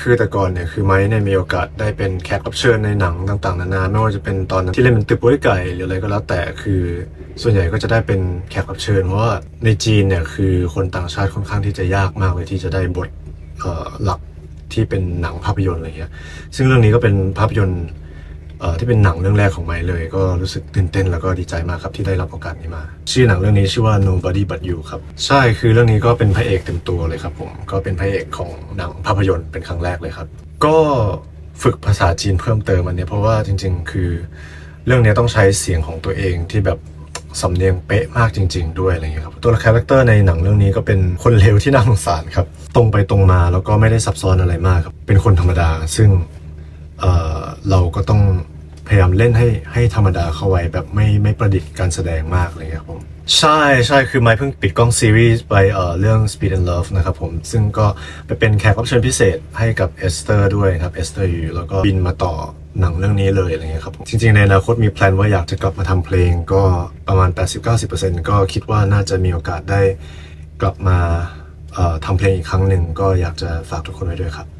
คือแต่ก่อนเนี่ยคือไม้เนี่ยมีโอกาสได้เป็นแขกรับเชิญในหนังต่างๆนานาไม่ว่าจะเป็นตอนที่เล่นเป็นตึกบ้วยไก่หรืออะไรก็แล้วแต่คือส่วนใหญ่ก็จะได้เป็นแขกรับเชิญเพราะว่าในจีนเนี่ยคือคนต่างชาติค่อนข้างที่จะยากมากเลยที่จะได้บทหลักที่เป็นหนังภาพยนตร์อะไรเงี้ยซึ่งเรื่องนี้ก็เป็นภาพยนตร์ ที่เป็นหนังเรื่องแรกของไม้เลย ก็รู้สึกตื่นเต้นแล้วก็ดีใจมากครับที่ได้รับโอกาสนี้มา ชื่อหนังเรื่องนี้ชื่อว่า Nobody But You ครับ ใช่คือเรื่องนี้ก็เป็นพระเอกเต็มตัวเลยครับผมก็เป็นพระเอกของหนังภาพยนตร์เป็นครั้งแรกเลยครับ ก็ฝึกภาษาจีนเพิ่มเติมอันเนี้ยเพราะว่าจริง ๆ คือ เรื่องนี้ต้องใช้เสียงของตัวเองที่แบบสำเนียงเป๊ะมากจริง ๆ ด้วยอะไรเงี้ยครับตัวคาแรคเตอร์ในหนังเรื่องนี้ก็เป็นคนเลวที่น่าสงสารครับ ตรงไปตรงมาแล้วก็ไม่ได้ซับซ้อนอะไรมากครับเป็นคนธรรมดาซึ่งเอ่อ เราก็ต้องพยายามเล่นให้ให้ธรรมดาเข้าไว้แบบไม่ไม่ประดิษฐ์การแสดงมากเลยครับผมใช่ใช่คือไมค์เพิ่งปิดกล้องซีรีส์ไปเอ่อเรื่อง Speed and Love นะครับผม ซึ่งก็ไปเป็นแขกรับเชิญพิเศษให้กับเอสเตอร์ด้วยครับเอสเตอร์อยู่แล้วก็บินมาต่อหนังเรื่องนี้เลยอะไรเงี้ยครับผม จริงๆ ในอนาคตมีแพลนว่าอยากจะกลับมาทำเพลงก็ประมาณ 80-90%ก็คิดว่าน่าจะมีโอกาสได้กลับมาเอ่อทำเพลงอีกครั้งหนึ่งก็อยากจะฝากทุกคนไว้ด้วยครับ